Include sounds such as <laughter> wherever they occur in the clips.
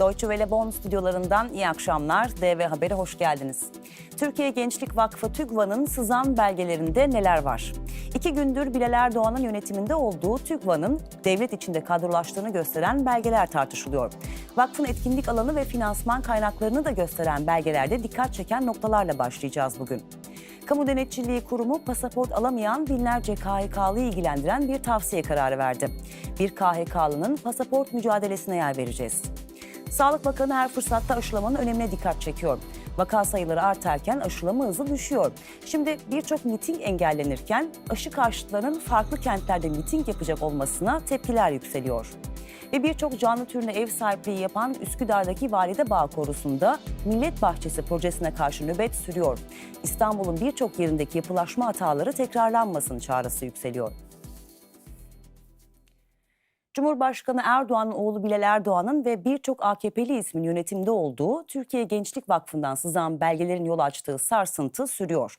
Deutsche Welle Bonn stüdyolarından iyi akşamlar. DV Haber'e hoş geldiniz. Türkiye Gençlik Vakfı TÜGVA'nın sızan belgelerinde neler var? İki gündür Bilal Erdoğan'ın yönetiminde olduğu TÜGVA'nın devlet içinde kadrolaştığını gösteren belgeler tartışılıyor. Vakfın etkinlik alanı ve finansman kaynaklarını da gösteren belgelerde dikkat çeken noktalarla başlayacağız bugün. Kamu Denetçiliği Kurumu pasaport alamayan binlerce KHK'lıyı ilgilendiren bir tavsiye kararı verdi. Bir KHK'lının pasaport mücadelesine yer vereceğiz. Sağlık Bakanı her fırsatta aşılamanın önemine dikkat çekiyor. Vaka sayıları artarken aşılama hızı düşüyor. Şimdi birçok miting engellenirken aşı karşıtlarının farklı kentlerde miting yapacak olmasına tepkiler yükseliyor. Ve birçok canlı türüne ev sahipliği yapan Üsküdar'daki Valide Bağ Korusu'nda Millet Bahçesi projesine karşı nöbet sürüyor. İstanbul'un birçok yerindeki yapılaşma hataları tekrarlanmasın çağrısı yükseliyor. Cumhurbaşkanı Erdoğan'ın oğlu Bilal Erdoğan'ın ve birçok AKP'li ismin yönetimde olduğu Türkiye Gençlik Vakfı'ndan sızan belgelerin yol açtığı sarsıntı sürüyor.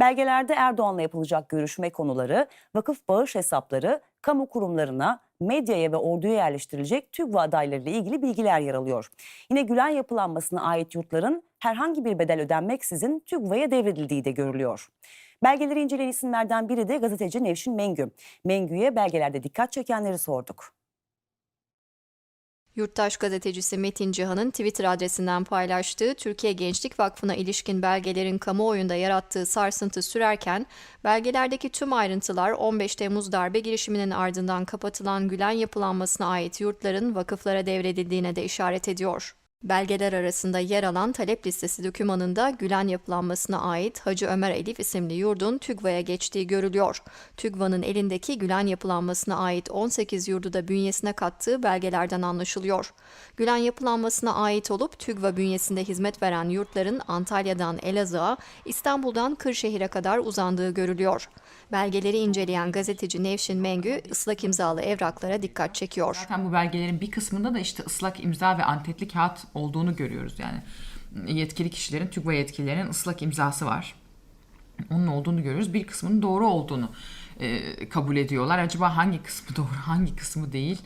Belgelerde Erdoğan'la yapılacak görüşme konuları, vakıf bağış hesapları, kamu kurumlarına, medyaya ve orduya yerleştirilecek TÜGVA adaylarıyla ilgili bilgiler yer alıyor. Yine Gülen yapılanmasına ait yurtların herhangi bir bedel ödenmeksizin TÜGVA'ya devredildiği de görülüyor. Belgeleri inceleyen isimlerden biri de gazeteci Nevşin Mengü. Mengü'ye belgelerde dikkat çekenleri sorduk. Yurttaş gazetecisi Metin Cihan'ın Twitter adresinden paylaştığı Türkiye Gençlik Vakfı'na ilişkin belgelerin kamuoyunda yarattığı sarsıntı sürerken, belgelerdeki tüm ayrıntılar 15 Temmuz darbe girişiminin ardından kapatılan Gülen yapılanmasına ait yurtların vakıflara devredildiğine de işaret ediyor. Belgeler arasında yer alan talep listesi dokümanında Gülen yapılanmasına ait Hacı Ömer Elif isimli yurdun TÜGVA'ya geçtiği görülüyor. TÜGVA'nın elindeki Gülen yapılanmasına ait 18 yurdu da bünyesine kattığı belgelerden anlaşılıyor. Gülen yapılanmasına ait olup TÜGVA bünyesinde hizmet veren yurtların Antalya'dan Elazığ'a, İstanbul'dan Kırşehir'e kadar uzandığı görülüyor. Belgeleri inceleyen gazeteci Nevşin Mengü ıslak imzalı evraklara dikkat çekiyor. Zaten bu belgelerin bir kısmında da işte ıslak imza ve antetli kağıt olduğunu görüyoruz. Yani yetkili kişilerin, TÜGVA yetkililerinin ıslak imzası var. Onun olduğunu görüyoruz. Bir kısmının doğru olduğunu e, kabul ediyorlar. Acaba hangi kısmı doğru, <laughs> hangi kısmı değil?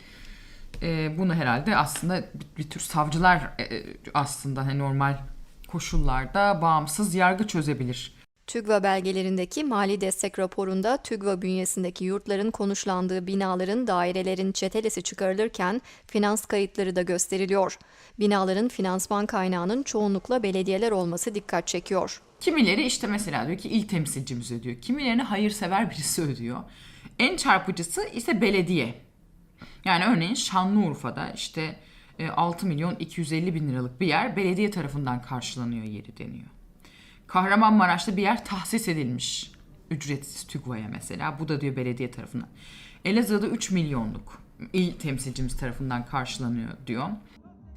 E, bunu herhalde aslında bir, bir tür savcılar e, aslında hani normal koşullarda bağımsız yargı çözebilir. TÜGVA belgelerindeki mali destek raporunda TÜGVA bünyesindeki yurtların konuşlandığı binaların, dairelerin çetelesi çıkarılırken finans kayıtları da gösteriliyor. Binaların finansman kaynağının çoğunlukla belediyeler olması dikkat çekiyor. Kimileri işte mesela diyor ki il temsilcimiz ödüyor. Kimilerini hayırsever birisi ödüyor. En çarpıcısı ise belediye. Yani örneğin Şanlıurfa'da işte e, 6 milyon 250 bin liralık bir yer belediye tarafından karşılanıyor yeri deniyor. Kahramanmaraş'ta bir yer tahsis edilmiş. Ücretsiz TÜGVA'ya mesela. Bu da diyor belediye tarafından. Elazığ'da 3 milyonluk il temsilcimiz tarafından karşılanıyor diyor.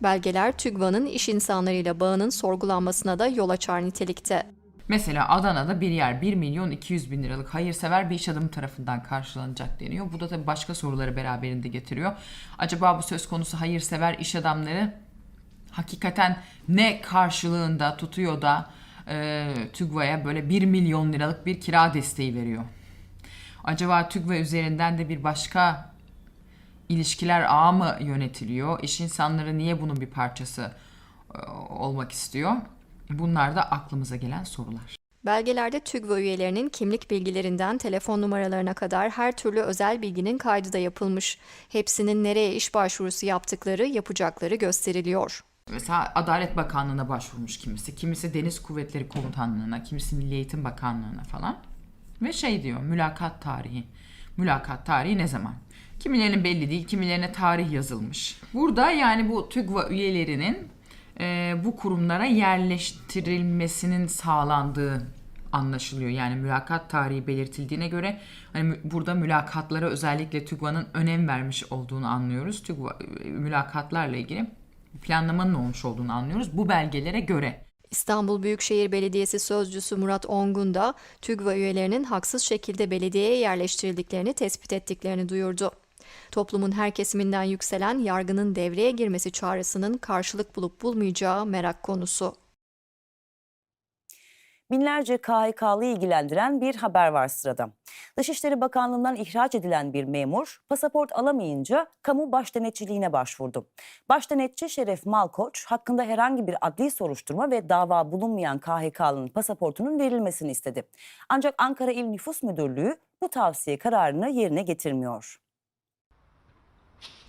Belgeler TÜGVA'nın iş insanlarıyla bağının sorgulanmasına da yol açar nitelikte. Mesela Adana'da bir yer 1 milyon 200 bin liralık hayırsever bir iş adamı tarafından karşılanacak deniyor. Bu da tabii başka soruları beraberinde getiriyor. Acaba bu söz konusu hayırsever iş adamları hakikaten ne karşılığında tutuyor da e, TÜGVA'ya böyle 1 milyon liralık bir kira desteği veriyor? Acaba TÜGVA üzerinden de bir başka ilişkiler ağı mı yönetiliyor? İş insanları niye bunun bir parçası e, olmak istiyor? Bunlar da aklımıza gelen sorular. Belgelerde TÜGVA üyelerinin kimlik bilgilerinden telefon numaralarına kadar her türlü özel bilginin kaydı da yapılmış. Hepsinin nereye iş başvurusu yaptıkları, yapacakları gösteriliyor. Mesela Adalet Bakanlığı'na başvurmuş kimisi, kimisi Deniz Kuvvetleri Komutanlığı'na, kimisi Milli Eğitim Bakanlığı'na falan. Ve şey diyor, mülakat tarihi. Mülakat tarihi ne zaman? Kimilerinin belli değil, kimilerine tarih yazılmış. Burada yani bu TÜGVA üyelerinin e, bu kurumlara yerleştirilmesinin sağlandığı anlaşılıyor. Yani mülakat tarihi belirtildiğine göre hani burada mülakatlara özellikle TÜGVA'nın önem vermiş olduğunu anlıyoruz. TÜGVA e, mülakatlarla ilgili planlamanın olmuş olduğunu anlıyoruz bu belgelere göre. İstanbul Büyükşehir Belediyesi Sözcüsü Murat Ongun da TÜGVA üyelerinin haksız şekilde belediyeye yerleştirildiklerini tespit ettiklerini duyurdu. Toplumun her kesiminden yükselen yargının devreye girmesi çağrısının karşılık bulup bulmayacağı merak konusu. Binlerce KHK'lı ilgilendiren bir haber var sırada. Dışişleri Bakanlığı'ndan ihraç edilen bir memur pasaport alamayınca kamu başdenetçiliğine başvurdu. Başdenetçi Şeref Malkoç hakkında herhangi bir adli soruşturma ve dava bulunmayan KHK'lının pasaportunun verilmesini istedi. Ancak Ankara İl Nüfus Müdürlüğü bu tavsiye kararını yerine getirmiyor.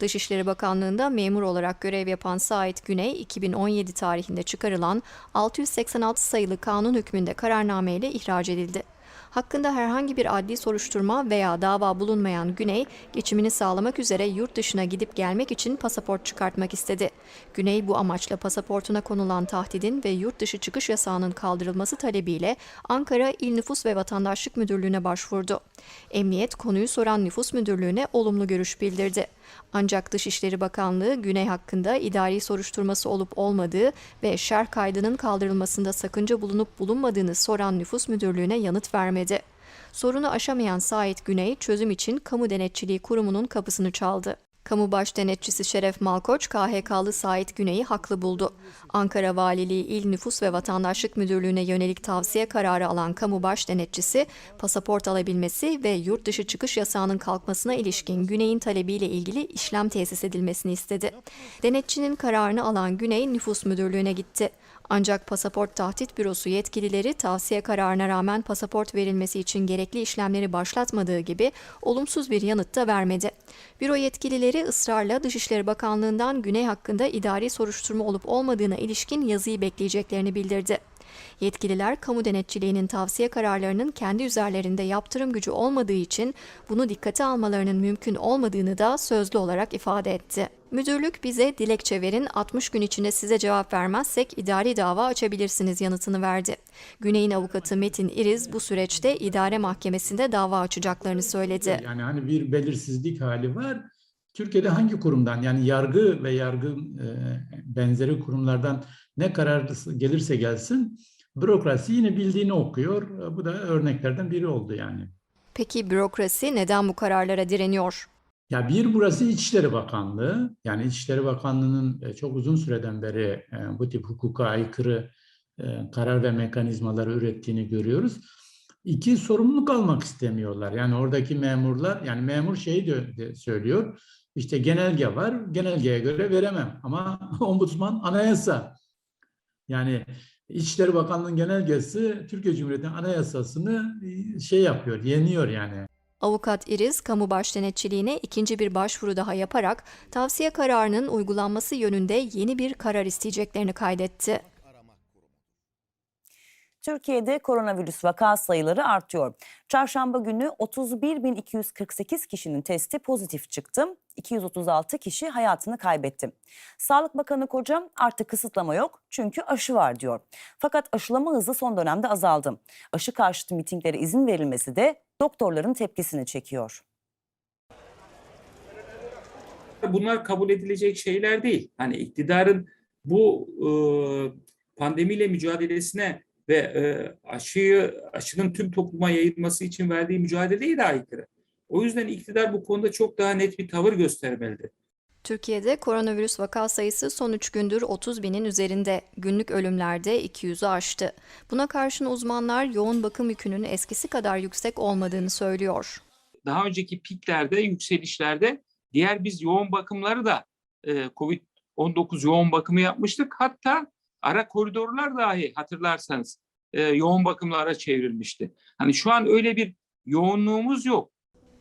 Dışişleri Bakanlığı'nda memur olarak görev yapan Sait Güney, 2017 tarihinde çıkarılan 686 sayılı kanun hükmünde kararnameyle ihraç edildi. Hakkında herhangi bir adli soruşturma veya dava bulunmayan Güney, geçimini sağlamak üzere yurt dışına gidip gelmek için pasaport çıkartmak istedi. Güney bu amaçla pasaportuna konulan tahdidin ve yurt dışı çıkış yasağının kaldırılması talebiyle Ankara İl Nüfus ve Vatandaşlık Müdürlüğü'ne başvurdu. Emniyet konuyu soran Nüfus Müdürlüğü'ne olumlu görüş bildirdi. Ancak Dışişleri Bakanlığı Güney hakkında idari soruşturması olup olmadığı ve şerh kaydının kaldırılmasında sakınca bulunup bulunmadığını soran Nüfus Müdürlüğü'ne yanıt vermedi. Sorunu aşamayan Sait Güney çözüm için Kamu Denetçiliği Kurumu'nun kapısını çaldı. Kamu Baş Denetçisi Şeref Malkoç, KHK'lı Sait Güney'i haklı buldu. Ankara Valiliği İl Nüfus ve Vatandaşlık Müdürlüğü'ne yönelik tavsiye kararı alan Kamu Baş Denetçisi, pasaport alabilmesi ve yurt dışı çıkış yasağının kalkmasına ilişkin Güney'in talebiyle ilgili işlem tesis edilmesini istedi. Denetçinin kararını alan Güney Nüfus Müdürlüğü'ne gitti. Ancak Pasaport Tahdit Bürosu yetkilileri tavsiye kararına rağmen pasaport verilmesi için gerekli işlemleri başlatmadığı gibi olumsuz bir yanıt da vermedi. Büro yetkilileri ısrarla Dışişleri Bakanlığı'ndan Güney hakkında idari soruşturma olup olmadığına ilişkin yazıyı bekleyeceklerini bildirdi. Yetkililer kamu denetçiliğinin tavsiye kararlarının kendi üzerlerinde yaptırım gücü olmadığı için bunu dikkate almalarının mümkün olmadığını da sözlü olarak ifade etti. Müdürlük bize dilekçe verin 60 gün içinde size cevap vermezsek idari dava açabilirsiniz yanıtını verdi. Güney'in avukatı Metin İriz bu süreçte idare mahkemesinde dava açacaklarını söyledi. Yani hani bir belirsizlik hali var. Türkiye'de hangi kurumdan yani yargı ve yargı e, benzeri kurumlardan ne karar gelirse gelsin bürokrasi yine bildiğini okuyor. Bu da örneklerden biri oldu yani. Peki bürokrasi neden bu kararlara direniyor? Ya bir burası İçişleri Bakanlığı. Yani İçişleri Bakanlığı'nın e, çok uzun süreden beri e, bu tip hukuka aykırı e, karar ve mekanizmaları ürettiğini görüyoruz. İki sorumluluk almak istemiyorlar. Yani oradaki memurlar, yani memur şeyi de, de söylüyor. İşte genelge var, genelgeye göre veremem. Ama <laughs> ombudsman anayasa. Yani İçişleri Bakanlığı'nın genelgesi Türkiye Cumhuriyeti'nin anayasasını şey yapıyor, yeniyor yani. Avukat İriz, kamu başdenetçiliğine ikinci bir başvuru daha yaparak tavsiye kararının uygulanması yönünde yeni bir karar isteyeceklerini kaydetti. Türkiye'de koronavirüs vaka sayıları artıyor. Çarşamba günü 31.248 kişinin testi pozitif çıktı. 236 kişi hayatını kaybetti. Sağlık Bakanı Koca artık kısıtlama yok çünkü aşı var diyor. Fakat aşılama hızı son dönemde azaldı. Aşı karşıtı mitinglere izin verilmesi de doktorların tepkisini çekiyor. Bunlar kabul edilecek şeyler değil. Hani iktidarın bu e, pandemiyle mücadelesine ve e, aşıyı aşının tüm topluma yayılması için verdiği mücadeleye de aykırı. O yüzden iktidar bu konuda çok daha net bir tavır göstermelidir. Türkiye'de koronavirüs vaka sayısı son 3 gündür 30 binin üzerinde. Günlük ölümlerde 200'ü aştı. Buna karşın uzmanlar yoğun bakım yükünün eskisi kadar yüksek olmadığını söylüyor. Daha önceki piklerde, yükselişlerde diğer biz yoğun bakımları da e, COVID-19 yoğun bakımı yapmıştık. Hatta ara koridorlar dahi hatırlarsanız e, yoğun bakımlara çevrilmişti. Hani şu an öyle bir yoğunluğumuz yok.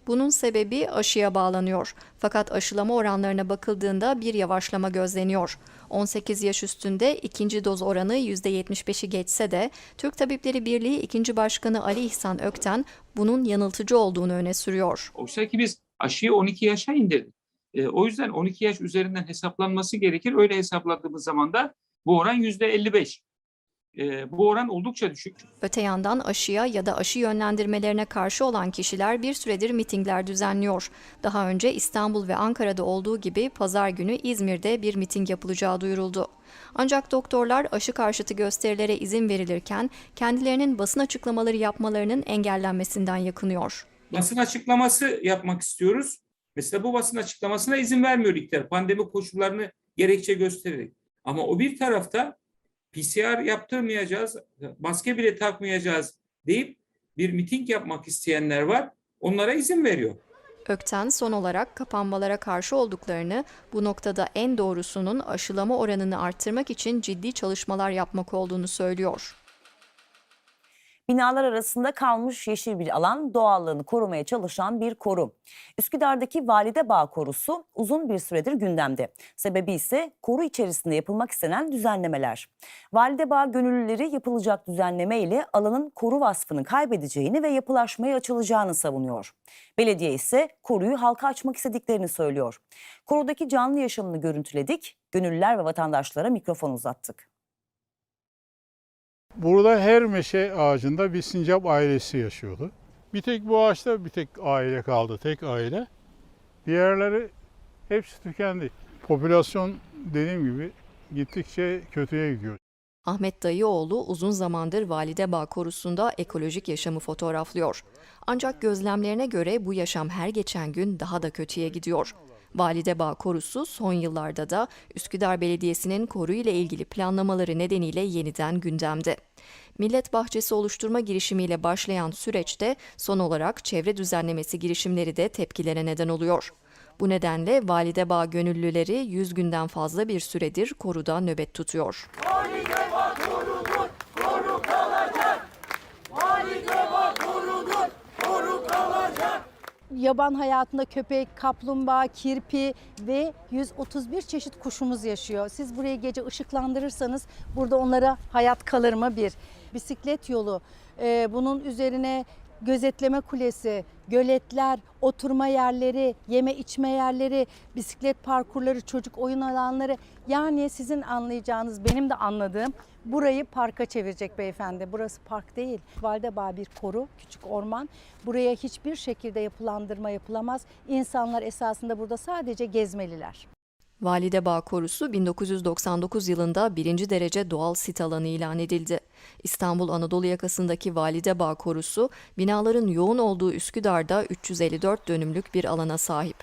Bunun sebebi aşıya bağlanıyor. Fakat aşılama oranlarına bakıldığında bir yavaşlama gözleniyor. 18 yaş üstünde ikinci doz oranı %75'i geçse de Türk Tabipleri Birliği 2. Başkanı Ali İhsan Ökten bunun yanıltıcı olduğunu öne sürüyor. Oysa ki biz aşıyı 12 yaşa indirdik. E, o yüzden 12 yaş üzerinden hesaplanması gerekir. Öyle hesapladığımız zaman da bu oran %55. E, bu oran oldukça düşük. Öte yandan aşıya ya da aşı yönlendirmelerine karşı olan kişiler bir süredir mitingler düzenliyor. Daha önce İstanbul ve Ankara'da olduğu gibi pazar günü İzmir'de bir miting yapılacağı duyuruldu. Ancak doktorlar aşı karşıtı gösterilere izin verilirken kendilerinin basın açıklamaları yapmalarının engellenmesinden yakınıyor. Basın açıklaması yapmak istiyoruz. Mesela bu basın açıklamasına izin vermiyor iktidar. Pandemi koşullarını gerekçe göstererek. Ama o bir tarafta PCR yaptırmayacağız, maske bile takmayacağız deyip bir miting yapmak isteyenler var. Onlara izin veriyor. Ökten son olarak kapanmalara karşı olduklarını, bu noktada en doğrusunun aşılama oranını arttırmak için ciddi çalışmalar yapmak olduğunu söylüyor. Binalar arasında kalmış yeşil bir alan doğallığını korumaya çalışan bir koru. Üsküdar'daki Valide Bağ Korusu uzun bir süredir gündemde. Sebebi ise koru içerisinde yapılmak istenen düzenlemeler. Valide Bağ gönüllüleri yapılacak düzenleme ile alanın koru vasfını kaybedeceğini ve yapılaşmaya açılacağını savunuyor. Belediye ise koruyu halka açmak istediklerini söylüyor. Korudaki canlı yaşamını görüntüledik, gönüllüler ve vatandaşlara mikrofon uzattık. Burada her meşe ağacında bir sincap ailesi yaşıyordu. Bir tek bu ağaçta bir tek aile kaldı, tek aile. Diğerleri hepsi tükendi. Popülasyon dediğim gibi gittikçe kötüye gidiyor. Ahmet Dayıoğlu uzun zamandır Valide Bağ Korusu'nda ekolojik yaşamı fotoğraflıyor. Ancak gözlemlerine göre bu yaşam her geçen gün daha da kötüye gidiyor. Valide Bağ Korusu son yıllarda da Üsküdar Belediyesi'nin koru ile ilgili planlamaları nedeniyle yeniden gündemde. Millet bahçesi oluşturma girişimiyle başlayan süreçte son olarak çevre düzenlemesi girişimleri de tepkilere neden oluyor. Bu nedenle Valide Bağ gönüllüleri 100 günden fazla bir süredir koruda nöbet tutuyor. Yaban hayatında köpek, kaplumbağa, kirpi ve 131 çeşit kuşumuz yaşıyor. Siz burayı gece ışıklandırırsanız burada onlara hayat kalır mı bir. Bisiklet yolu, e, bunun üzerine gözetleme kulesi, göletler, oturma yerleri, yeme içme yerleri, bisiklet parkurları, çocuk oyun alanları. Yani sizin anlayacağınız, benim de anladığım burayı parka çevirecek beyefendi. Burası park değil. Validebağ bir koru, küçük orman. Buraya hiçbir şekilde yapılandırma yapılamaz. İnsanlar esasında burada sadece gezmeliler. Valide Bağ Korusu 1999 yılında birinci derece doğal sit alanı ilan edildi. İstanbul Anadolu yakasındaki Valide Bağ Korusu, binaların yoğun olduğu Üsküdar'da 354 dönümlük bir alana sahip.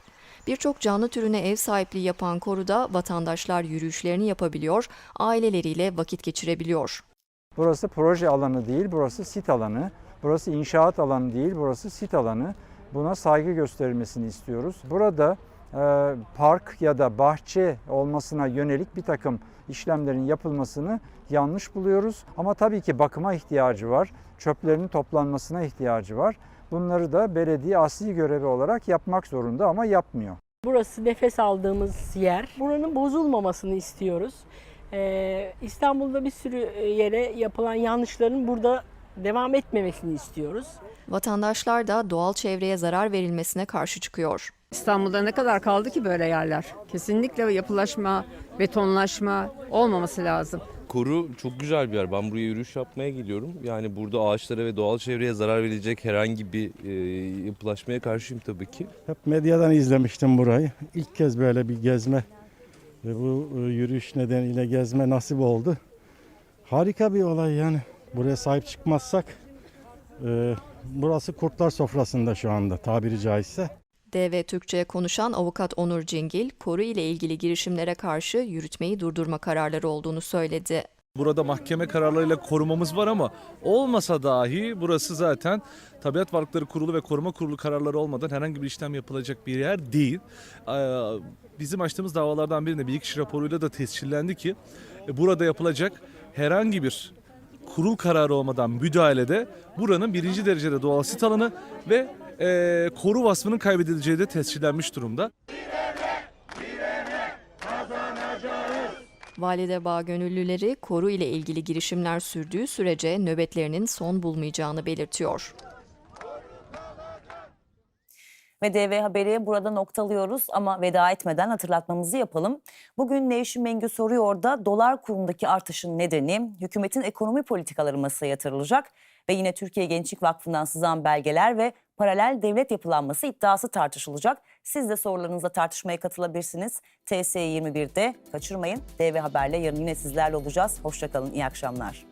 Birçok canlı türüne ev sahipliği yapan koruda vatandaşlar yürüyüşlerini yapabiliyor, aileleriyle vakit geçirebiliyor. Burası proje alanı değil, burası sit alanı. Burası inşaat alanı değil, burası sit alanı. Buna saygı gösterilmesini istiyoruz. Burada park ya da bahçe olmasına yönelik bir takım işlemlerin yapılmasını yanlış buluyoruz. Ama tabii ki bakıma ihtiyacı var, çöplerin toplanmasına ihtiyacı var. Bunları da belediye asli görevi olarak yapmak zorunda ama yapmıyor. Burası nefes aldığımız yer. Buranın bozulmamasını istiyoruz. Ee, İstanbul'da bir sürü yere yapılan yanlışların burada devam etmemesini istiyoruz. Vatandaşlar da doğal çevreye zarar verilmesine karşı çıkıyor. İstanbul'da ne kadar kaldı ki böyle yerler? Kesinlikle yapılaşma, betonlaşma olmaması lazım. Koru çok güzel bir yer. Ben buraya yürüyüş yapmaya gidiyorum. Yani burada ağaçlara ve doğal çevreye zarar verecek herhangi bir e, yapılaşmaya karşıyım tabii ki. Hep medyadan izlemiştim burayı. İlk kez böyle bir gezme ve bu e, yürüyüş nedeniyle gezme nasip oldu. Harika bir olay yani. Buraya sahip çıkmazsak e, burası kurtlar sofrasında şu anda tabiri caizse. DV Türkçe'ye konuşan avukat Onur Cingil, koru ile ilgili girişimlere karşı yürütmeyi durdurma kararları olduğunu söyledi. Burada mahkeme kararlarıyla korumamız var ama olmasa dahi burası zaten Tabiat Varlıkları Kurulu ve Koruma Kurulu kararları olmadan herhangi bir işlem yapılacak bir yer değil. Ee, Bizim açtığımız davalardan birinde bilirkişi raporuyla da tescillendi ki e, burada yapılacak herhangi bir kurul kararı olmadan müdahalede buranın birinci derecede doğal sit alanı ve e, koru vasfının kaybedileceği de tescillenmiş durumda. Valide Bağ gönüllüleri koru ile ilgili girişimler sürdüğü sürece nöbetlerinin son bulmayacağını belirtiyor. Ve DV Haberi burada noktalıyoruz ama veda etmeden hatırlatmamızı yapalım. Bugün Nevşin Mengü soruyor da dolar kurundaki artışın nedeni hükümetin ekonomi politikaları masaya yatırılacak ve yine Türkiye Gençlik Vakfı'ndan sızan belgeler ve paralel devlet yapılanması iddiası tartışılacak. Siz de sorularınızla tartışmaya katılabilirsiniz. TS21'de kaçırmayın. DV Haber'le yarın yine sizlerle olacağız. Hoşçakalın, iyi akşamlar.